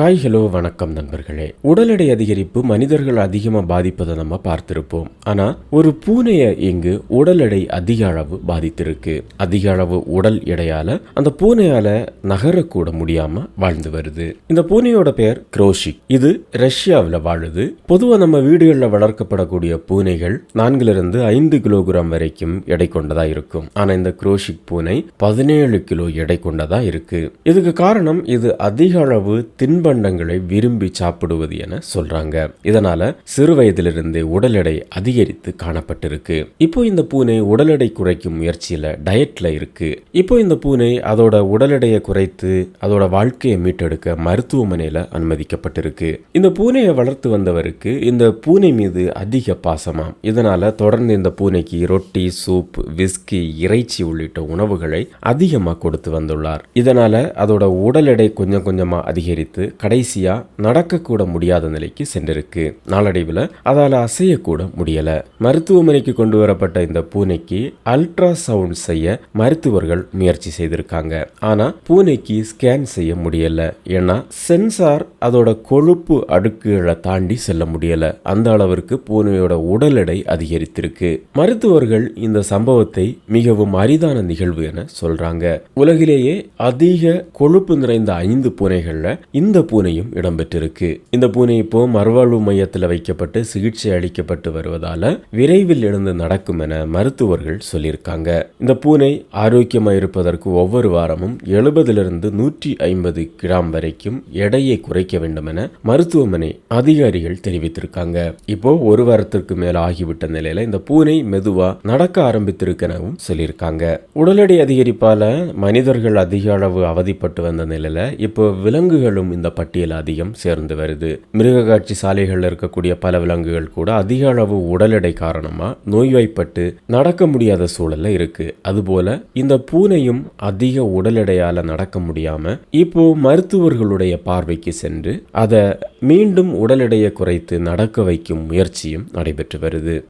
Hi hello வணக்கம் நண்பர்களே. உடல் எடை அதிகரிப்பு மனிதர்கள் அதிகமாக பாதிப்பதை நம்ம பார்த்திருப்போம். ஆனா ஒரு பூனையை இங்கு உடல் எடை அதிக அளவு பாதித்திருக்கு. அதிக அளவு உடல் எடையால அந்த பூனையால நகரக்கூட முடியாம வாழ்ந்து வருது. இந்த பூனையோட பெயர் குரோஷிக் இது ரஷ்யாவில் வாழுது. பொதுவாக நம்ம வீடுகளில் வளர்க்கப்படக்கூடிய பூனைகள் நான்கிலிருந்து ஐந்து கிலோகிராம் வரைக்கும் எடை கொண்டதா இருக்கும். ஆனா இந்த குரோஷிக் பூனை பதினேழு கிலோ எடை கொண்டதா இருக்கு. இதுக்கு காரணம் இது அதிக அளவு தின்ப தின்பண்டங்களை விரும்பி சாப்பிடுவது என சொல்றாங்க. இதனால சிறு வயதிலிருந்தே உடல் எடை அதிகரித்து காணப்பட்டிருக்கு. இப்போ இந்த பூனை உடல் எடை குறைக்கும் முயற்சியில டயட்ல இருக்கு. இப்போ இந்த பூனை அதோட உடல் எடையை குறைத்து அதோட வாழ்க்கையை மீட்டெடுக்க மருத்துவமனையில அனுமதிக்கப்பட்டிருக்கு. இந்த பூனையை வளர்த்து வந்தவருக்கு இந்த பூனை மீது அதிக பாசமாம் இதனால தொடர்ந்து இந்த பூனைக்கு ரொட்டி சூப் விஸ்கி இறைச்சி உள்ளிட்ட உணவுகளை அதிகமாக கொடுத்து வந்துள்ளார். இதனால அதோட உடல் எடை கொஞ்சம் கொஞ்சமாக அதிகரித்து கடைசியா நடக்கக்கூட முடியாத நிலைக்கு சென்றிருக்கு. நாளடைவில் அதால அசையக்கூட முடியல. மருத்துவமனைக்கு கொண்டு வரப்பட்ட இந்த பூனைக்கு அல்ட்ரா சவுண்ட் செய்ய மருத்துவர்கள் முயற்சி செய்திருக்காங்க. ஆனா பூனைக்கு ஸ்கேன் செய்ய முடியல. ஏன்னா சென்சார் அதோட கொழுப்பு அடுக்குகளை தாண்டி செல்ல முடியல. அந்த அளவிற்கு பூனையோட உடல் எடை அதிகரித்திருக்கு. மருத்துவர்கள் இந்த சம்பவத்தை மிகவும் அரிதான நிகழ்வு என சொல்றாங்க. உலகிலேயே அதிக கொழுப்பு நிறைந்த ஐந்து பூனைகள்ல இந்த பூனையும் இடம்பெற்றிருக்கு. இந்த பூனை இப்போ மறுவாழ்வு மையத்தில் வைக்கப்பட்டு சிகிச்சை அளிக்கப்பட்டு வருவதால விரைவில் எழுந்து நடக்கும் என மருத்துவர்கள் சொல்லியிருக்காங்க. இந்த பூனை ஆரோக்கியமாக இருப்பதற்கு ஒவ்வொரு வாரமும் எழுபதிலிருந்து நூற்றி ஐம்பது கிராம் வரைக்கும் எடையை குறைக்க வேண்டும் என மருத்துவமனை அதிகாரிகள் தெரிவித்திருக்காங்க. இப்போ ஒரு வாரத்திற்கு மேல் ஆகிவிட்ட நிலையில இந்த பூனை மெதுவா நடக்க ஆரம்பித்திருக்கெனவும் சொல்லியிருக்காங்க. உடல் எடை அதிகரிப்பால மனிதர்கள் அதிக அளவு அவதிப்பட்டு வந்த நிலையில இப்போ விலங்குகளும் இந்த பட்டியல் அதிகம் சேர்ந்து வருது. மிருக காட்சி சாலைகளில் இருக்கக்கூடிய பல விலங்குகள் கூட அதிக அளவு உடல் எடை காரணமாக நோய்வாய்ப்பட்டு நடக்க முடியாத சூழல்ல இருக்கு. அதுபோல இந்த பூனையும் அதிக உடல் எடையால் நடக்க முடியாம இப்போ மருத்துவர்களுடைய பார்வைக்கு சென்று அதை மீண்டும் உடல் எடையை குறைத்து நடக்க வைக்கும் முயற்சியும் நடைபெற்று வருது.